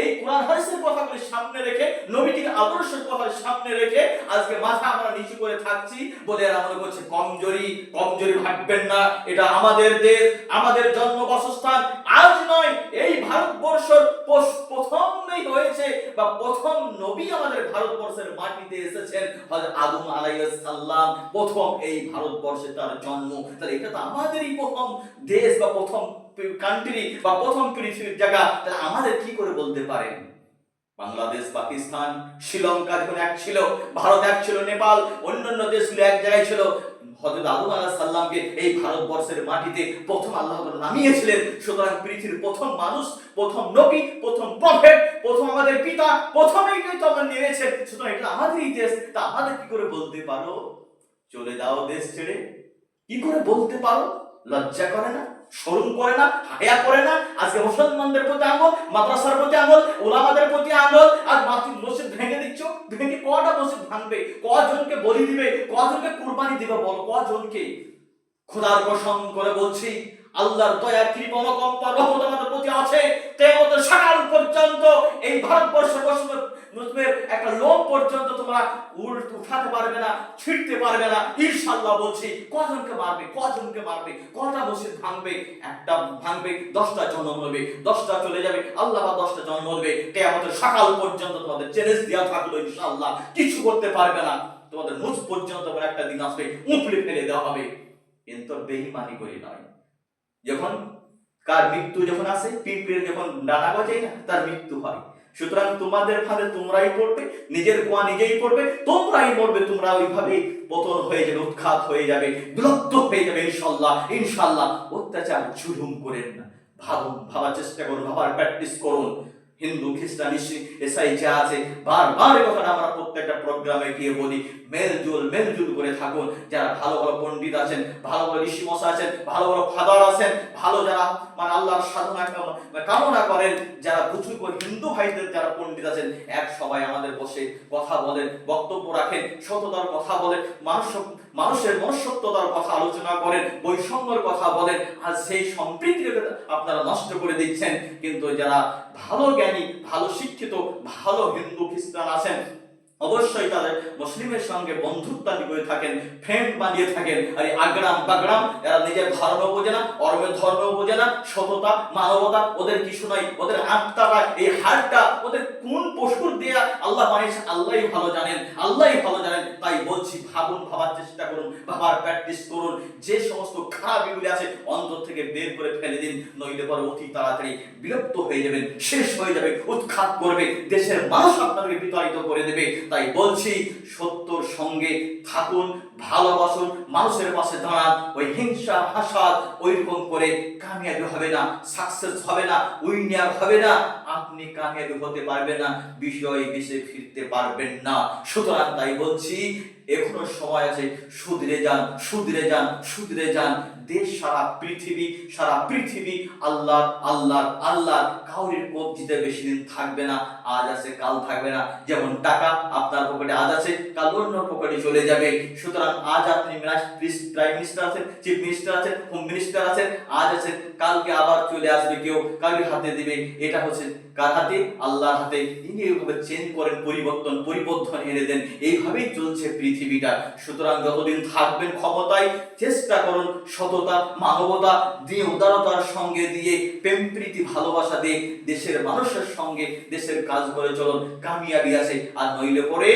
এই কোরআন হাদিসের কথাগুলি সামনে রেখে নবীটির আদর্শের কথা সামনে রেখে আজকে মাথা আমরা নিচু করে থাকছি বলে এরা মনে করছে, কমজোরি কমজোরি ভাববেন না, এটা আমাদের দেশ, আমাদের জন্ম বাসস্থান, আজ নয়, এই ভারতবর্ষের হয়েছে বা প্রথম নবী আমাদের ভারতবর্ষের মাটিতে এসেছেন আদম আলাইহিস সালাম। প্রথম এই ভারতবর্ষে তার জন্ম। তাহলে এটা তো আমাদেরই প্রথম দেশ বা প্রথম কান্ট্রি বা প্রথম পৃথিবীর জায়গা। তাহলে আমাদের কি করে বলতে পারেন বাংলাদেশ, পাকিস্তান, শ্রীলঙ্কা যখন এক ছিল, ভারত এক ছিল, নেপাল, অন্যান্য দেশগুলো এক জায়গায় ছিল। হযরত আদম আলাহ সাল্লামকে এই ভারতবর্ষের মাটিতে প্রথম আল্লাহ নামিয়েছিলেন। সুতরাং পৃথিবীর প্রথম মানুষ, প্রথম নবী, প্রথম প্রফেট প্রথম আমাদের পিতা প্রথমেই কিন্তু আমরা নিয়েছেন। সুতরাং এটা আমাদেরই দেশ, তা আমাদের কি করে বলতে পারো? চলে যাও দেশ ছেড়ে। কি করে বলতে পারো? লজ্জা করে না? শরম করে না হায়া করে না। আজকে মুসলমানদের প্রতি আঙুল, মাদ্রাসার প্রতি আঙুল ওলামাদের প্রতি আঙুল। আর মাতৃ মসজিদ ভেঙে দিচ্ছ, ভেঙে কটা মসজিদ ভাঙবে? কজনকে বলি দিবে, কজনকে কুরবানি দিবে বল, কজনকে? খোদার কসম করে বলছি আল্লাহর দয়া কৃপা অনুকম্পা রহমত আমাদের প্রতি আছে। কেয়ামতের সকাল পর্যন্ত, এই ভারতবর্ষ মুসলিমের একটা লোক পর্যন্ত তোমরা উল্ট উঠাতে পারবে না, ছিঁড়তে পারবে না। ইনশাআল্লাহ বলছি, কজনকে মারবে কজনকে মারবে, কটা মসজিদ ভাঙবে? একটা ভাঙবে, দশটা জন্ম হবে দশটা চলে যাবে, আল্লাহ বা দশটা জন্ম হবে কেয়ামতের সকাল পর্যন্ত তোমাদের চ্যালেঞ্জ দেওয়া থাকল ইনশাআল্লাহ। কিছু করতে পারবে না। তোমাদের মুখ পর্যন্ত একটা দিন আসবে, উপড়ে ফেলে দেওয়া হবে। কিন্তু বেইমানি করি নয়। যখন কার মৃত্যু যখন আসে, পিঁপড়ের যখন ডানা গজে তার মৃত্যু হয়। সুতরাং তোমাদের ফাঁদে তোমরাই পড়বে, নিজের কোয়া নিজেই পড়বে, তোমরাই মরবে, তোমরা ওইভাবে পতন হয়ে যাবে, উৎখাত হয়ে যাবে, বিলুপ্ত হয়ে যাবে, ইনশাল্লাহ ইনশাল্লাহ। অত্যাচার ঝুলুম করেন না। ভাবুন, ভাবার চেষ্টা করুন, ভাবার প্র্যাকটিস করুন। হিন্দু, খ্রিস্টান এসআই যা আছে, বারবার কথাটা আমরা প্রত্যেকটা প্রোগ্রামে গিয়ে বলি। মেলজুল মেলজুল করে থাকুন। যারা ভালো ভালো পণ্ডিত আছেন, ভালো ভালো ঋষি মশা আছেন, ভালো ভালো ফাদার আছেন, ভালো যারা মানে আল্লাহর সাধনা কামনা করেন, যারা বুঝু করে হিন্দু ভাইদের যারা পণ্ডিত আছেন, এক সবাই আমাদের বসে কথা বলেন, বক্তব্য রাখেন, সততার কথা বলেন, মানুষ মানুষের মনুষ্যত্বতার কথা আলোচনা করেন, বৈষম্যের কথা বলেন, আর সেই সম্প্রীতিকে আপনারা নষ্ট করে দিচ্ছেন। কিন্তু যারা ভালো জ্ঞানী ভালো শিক্ষিত ভালো হিন্দু খ্রিস্টান আছেন। অবশ্যই তাদের মুসলিমের সঙ্গে বন্ধুত্বাদি করে থাকেন ফ্রেন্ড বানিয়ে থাকেন। আর এই আগ্রাম বাগ্রাম, এরা নিজের ধর্ম বোঝে না অর্মের ধর্ম বোঝে না সততা মানবতা, ওদের কিছু নয়, ওদের আত্মাটা এই হাড়টা ওদের কোন পশুর দিয়ে, আল্লাহ বানিয়েছে, আল্লাহই ভালো জানেন, আল্লাহই ভালো জানেন। তাই বলছি, ভাবুন, ভাবার চেষ্টা করুন, ভাবার প্র্যাকটিস করুন। যে সমস্ত খারাপ এগুলি আছে, অন্তর থেকে বের করে ফেলে দিন, নইলে পরে অতি তাড়াতাড়ি বিলুপ্ত হয়ে যাবেন, শেষ হয়ে যাবে, উৎখাত করবে, দেশের মানুষ আপনাকে বিতাড়িত করে দেবে। তাই বলছি, সত্যর সঙ্গে থাকুন, ভালোবাসুন, মানুষের পাশে দাঁড়ান, ওই হিংসা, হাসাদ ওই রকম করে কামিয়াবি হবে না সাকসেস হবে না উইনার হবে না, আপনি কামিয়াবি হতে পারবেন না বিষয় বিষে ফিরতে পারবেন না। সুতরাং তাই বলছি, এখনও সময় আছে, সুধরে যান সুধরে যান সুধরে যান দেশ, সারা পৃথিবী সারা পৃথিবী আল্লাহ আল্লাহ আল্লাহ কাউরির কবজিতে বেশি দিন থাকবে না, আজ আছে, কাল থাকবে না। যেমন টাকা আপনার পকেটে আজ আছে, কাল অন্য পকেটে চলে যাবে। সুতরাং আজ আপনি প্রাইম মিনিস্টার আছেন, চিফ মিনিস্টার আছেন, হোম মিনিস্টার আছেন, আজ আছে, কালকে আবার চলে আসবে কেউ কাউকে হাতে দিবে। এটা হচ্ছে কার হাতে আল্লাহর হাতে ইনি এইভাবে চেঞ্জ করেন পরিবর্তন পরিবর্তন এনে দেন। এইভাবেই চলছে পৃথিবীটা। সুতরাং যতদিন থাকবেন ক্ষমতায়, চেষ্টা করুন সততা, মানবতা দিয়ে, উদারতার সঙ্গে দিয়ে, প্রেম, প্রীতি, ভালোবাসা দিয়ে দেশের মানুষের সঙ্গে দেশের কাজ করে চলুন। কামিয়াবি আছে, আর নইলে পরে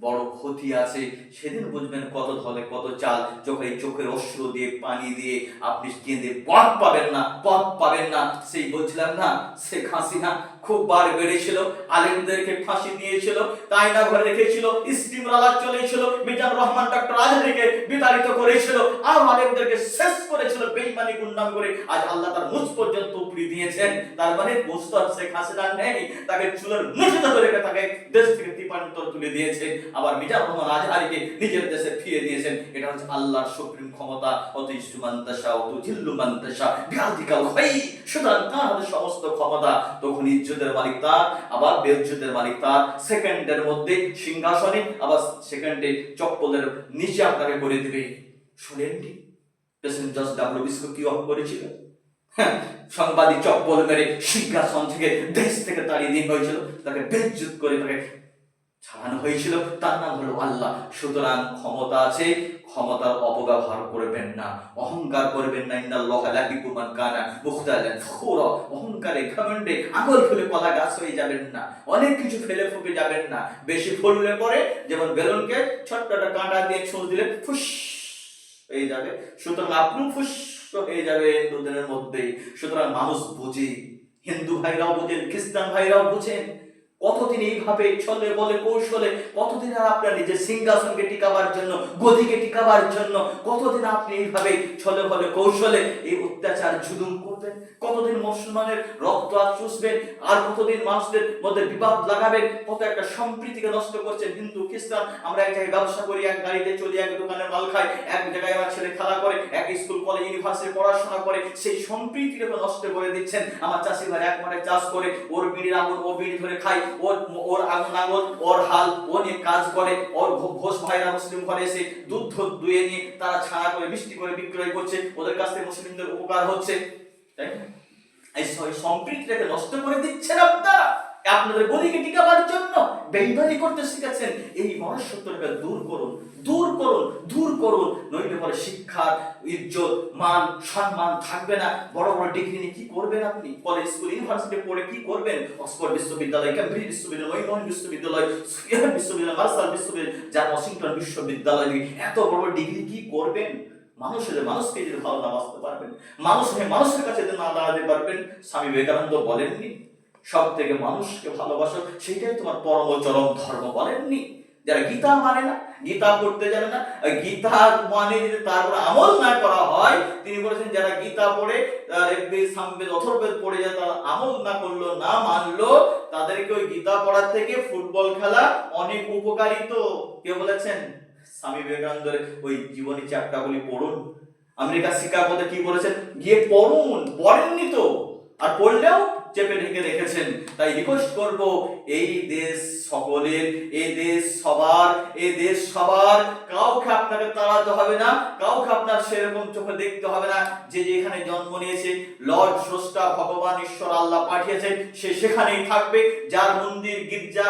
বড় ক্ষতি আছে, সেদিন বুঝবেন কত ধলে, কত চাল চোখে চোখের অশ্রু দিয়ে, পানি দিয়ে আপনি কেঁদে পথ পাবেন না, পথ পাবেন না। সেই বলছিলাম না সে খাসি হাসিনা খুব বার বেড়েছিল, আলেমদেরকে ফাঁসি দিয়েছিল তাই না ঘরে রেখেছিল, স্টিম রালার চলেছিল, মিজান রহমান ডক্টর আজহারিকে বিতাড়িত করেছিল, আর আলেমদেরকে শেষ করেছিল বেইমানি গুন্ডাম করে। আজ আল্লাহ তার মুখ পর্যন্ত উপরি দিয়েছেন। তার মানে হবে শেখ হাসিনা নেই, তাকে চুলের মুঠিতে ধরে তাকে দেশ থেকে ত্রিপান্তর তুলে দিয়েছে। আবার মিজান রহমান আজহারিকে নিজের দেশে ফিরে দিয়েছেন। এটা হচ্ছে আল্লাহর সুপ্রিম ক্ষমতা। অত ইসুমান্তাসা অত জিল্লুমান্তাসা বিহাদিকাল হয় সুতরাং তার হাতে সমস্ত ক্ষমতা তখন ইজ্জতের মালিক তার আবার বেজ্জতের মালিক তার। সেকেন্ডের মধ্যে সিংহাসনে আবার সেকেন্ডে চপ্পলের নিচে আপনাকে করে দিবে। শুনেননি প্রেসিডেন্ট জর্জ ডাব্লিউ কি অফ করেছিল? হ্যাঁ, সাংবাদিক চপ্পল মেরে সিংহাসন থেকে দেশ থেকে তাড়িয়ে দিন হয়েছিল। তাকে বেজ্জুত করে তাকে ছাড়ানো হয়েছিল তার নাম হলো আল্লাহ। সুতরাং ক্ষমতা আছে, ক্ষমতার অপব্যবহার করবেন না। অহংকার করবেন না। ইন্নাল্লাহ লা ইউহিব্বুল কানা মুখতালান ফখুরা। অহংকারে ঘমন্ডে আঙুল ফুলে কলা গাছ হয়ে যাবেন না। অনেক কিছু ফেলে ফুপে যাবেন না। বেশি ফুললে পরে যেমন বেলুনকে ছোট্ট একটা কাঁটা দিয়ে ছুঁচ দিলে ফুস হয়ে যাবে। সুতরাং আপনিও ফুস হয়ে যাবে দুদিনের মধ্যেই। সুতরাং মানুষ বুঝি। হিন্দু ভাইরাও বুঝেন, খ্রিস্টান ভাইরাও বুঝেন। কতদিন এইভাবে ছলে বলে কৌশলে, কতদিন আর আপনার নিজের সিংহাসনকে টিকাবার জন্য, গদিকে টিকাবার জন্য, কতদিন আপনি এইভাবে ছলে বলে কৌশলে এই অত্যাচার জুলুম করবেন? কতদিন মুসলমানের রক্ত আর চুষবেন? আর কতদিন মানুষদের মধ্যে বিবাদ লাগাবেন? কত একটা সম্প্রীতিকে নষ্ট করছেন হিন্দু, খ্রিস্টান? আমরা এক জায়গায় ব্যবসা করি, এক গাড়িতে চলি, এক দোকানে মাল খাই, এক জায়গায় আমার ছেলে খেলা করে, এক স্কুল, কলেজ ইউনিভার্সিটি পড়াশোনা করে, সেই সম্প্রীতিকে নষ্ট করে দিচ্ছেন। আমার চাষি ভাই এক মাঠে চাষ করে, ওর বিড়ির আঙুল ও বিড়ি ধরে খায়। ওর ওর ওর হাল, ও নিয়ে কাজ করে, ওর ঘোষ ভাইরা মুসলিম ঘরে এসে দুধ দুয়ে নিয়ে তারা ছাড়া করে, মিষ্টি করে বিক্রয় করছে। ওদের কাছ থেকে মুসলিমদের উপকার হচ্ছে। তাই না? নষ্ট করে দিচ্ছেন আপনারা। আপনাদের গদিকে টিকাবার জন্য বেইমানি করতে শিখেছেন এই মনুষ্যত্বটাকে দূর করুন দূর করুন দূর করুন। নইলে পরে শিক্ষার ইজ্জত, মান, সম্মান থাকবে না। বড় বড় ডিগ্রি নিয়ে কি করবেন আপনি? কলেজ স্কুল ইউনিভার্সিটি পড়ে কি করবেন? অক্সফোর্ড বিশ্ববিদ্যালয় কেমব্রিজ বিশ্ববিদ্যালয় মহিমন বিশ্ববিদ্যালয় সুফিয়ান বিশ্ববিদ্যালয় মার্সাল বিশ্ববিদ্যালয় যার ওয়াশিংটন বিশ্ববিদ্যালয় এত বড় ডিগ্রি কি করবেন? মানুষের মানুষকে যদি ভালো না বাঁচতে পারবেন, মানুষ হয়ে মানুষের কাছে যদি না দাঁড়াতে পারবেন, স্বামী বিবেকানন্দ বলেননি? সব থেকে মানুষকে ভালোবাসো সেটাই তোমার পরম চরম ধর্ম বলেননি। যারা গীতা মানে না, গীতা পড়তে জানে না গীতা মানে যদি তারপর আমল না করা হয়, তিনি বলেছেন, যারা গীতা পড়ে ঋগ্বেদ সামবেদ, অথর্বেদ পড়ে যায় তারা আমল না করল, না মানলো, তাদেরকে ওই গীতা পড়ার থেকে ফুটবল খেলা অনেক উপকারী তো। কে বলেছেন? স্বামী বিবেকানন্দের ওই জীবনী চ্যাপ্টারগুলি পড়ুন। আমেরিকা, শিকাগোতে কি বলেছেন? গিয়ে পড়ুন, পড়েননি তো। আর পড়লেও চেপে ঢেকে রেখেছেন। তাই রিকোয়েস্ট করব এই দেশ সকলের, এই দেশ সবার, এই দেশ সবার। কাউকে আপনাকে তাড়াতে হবে না, কাউকে আপনার সেরকম চোখে দেখতে হবে না। যে যেখানে জন্ম নিয়েছে, লর্ড স্রষ্টা, ভগবান, ঈশ্বর, আল্লাহ পাঠিয়েছেন, সে সেখানেই থাকবে। যার মন্দির, গির্জা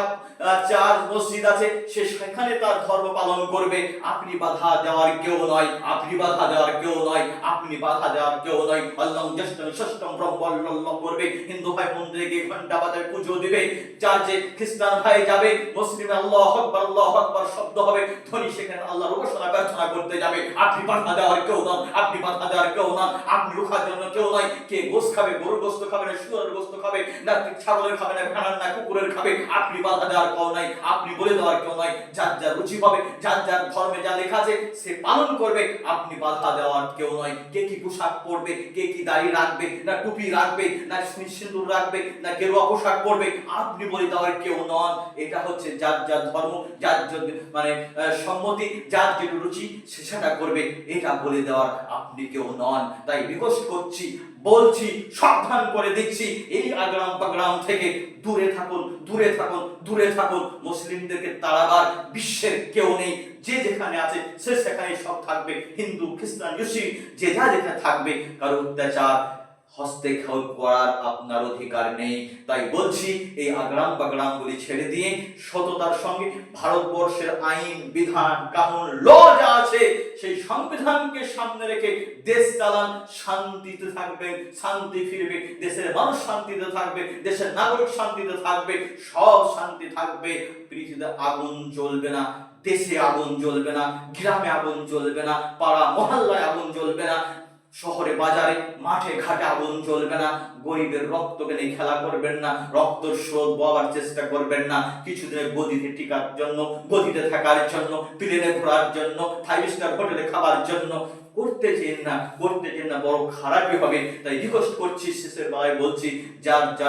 চার্চ মসজিদ আছে, সে সেখানে তার ধর্ম পালন করবে। আপনি বাধা দেওয়ার কেউ নয়, আপনি বাধা দেওয়ার কেউ নয়, আপনি বাধা দেওয়ার কেউ নয়। আল্লাহ জ্যেষ্ঠম ষষ্ঠম ব্রহ্ম করবে, হিন্দু ভাই মন্দিরে গিয়ে ঘণ্টা বাজায় পুজো দিবে চার্চে খ্রিস্টান ভাই যাবে, মুসলিম আল্লাহ আকবার আল্লাহ আকবার শব্দ হবে, ধনী সেখানে আল্লাহর উপাসনা প্রার্থনা করতে যাবে। আপনি বাধা দেওয়ার কেউ নন, আপনি বাধা দেওয়ার কেউ নন, আপনি রুখার জন্য কেউ নয় কে গোস খাবে, গরুর গোস্ত খাবে না শুয়ারের গোস্ত খাবে, না ছাগলের খাবে, না ভেড়ার, না কুকুরের খাবে, আপনি বাধা দেওয়ার কেউ নাই, আপনি বলে দেওয়ার কেউ নাই। যার যার রুচি হবে যার যার ধর্মে যা লেখা আছে, সে পালন করবে, আপনি বাধা দেওয়ার কেউ নয়। কে কি পোশাক পরবে, কে কি দাড়ি রাখবে, না টুপি রাখবে, না সিন্দুর রাখবে, না গেরুয়া পোশাক পরবে, আপনি বলে দেওয়ার কেউ নন, এটা হচ্ছে যার যার ধর্ম, যার মানে সম্মতি, যার যে রুচি, সে সেটা করবে, এটা বলে দেওয়ার আপনি কেউ নন। তাই রিকোয়েস্ট করছি, বলছি, সাবধান করে দিচ্ছি, এই আগ্রাম পাগ্রাম থেকে দূরে থাকুন দূরে থাকুন দূরে থাকুন। মুসলিমদেরকে তাড়াবার বিশ্বের কেউ নেই, যে যেখানে আছে, সে সেখানে সব থাকবে। হিন্দু, খ্রিস্টান মুসলিম যে যা যেখানে থাকবে, কারও অত্যাচার হস্তক্ষেপ করার আপনার অধিকার নেই। তাই বলছি, এই আগ্রাম বাগ্রামগুলি ছেড়ে দিয়ে সততার সঙ্গে ভারতবর্ষের আইন, বিধান, কানুন, ল যা আছে, সেই সংবিধানকে সামনে রেখে দেশ চালান, শান্তিতে থাকবেন শান্তি ফিরবে, দেশের মানুষ শান্তিতে থাকবে, দেশের নাগরিক শান্তিতে থাকবে, সব শান্তি থাকবে। পৃথিবীতে আগুন জ্বলবে না, দেশে আগুন জ্বলবে না, গ্রামে আগুন জ্বলবে না, পাড়া মহল্লায় আগুন জ্বলবে না শহরে, বাজারে, মাঠে, ঘাটে আগুন চলবে না, গরিবের রক্তকে নিয়ে খেলা করবেন না, রক্ত স্রোত বওয়ার চেষ্টা করবেন না, কিছুদিনের গদিতে টিকার জন্য, গদিতে থাকার জন্য, প্লেনে ঘোরার জন্য ফাইভ স্টার হোটেলে খাবার জন্য, করতে চেন না, করতে চেন না বড় খারাপই হবে। তাই রিকোয়েস্ট করছি, শেষের বেলায় বলছি, যার যার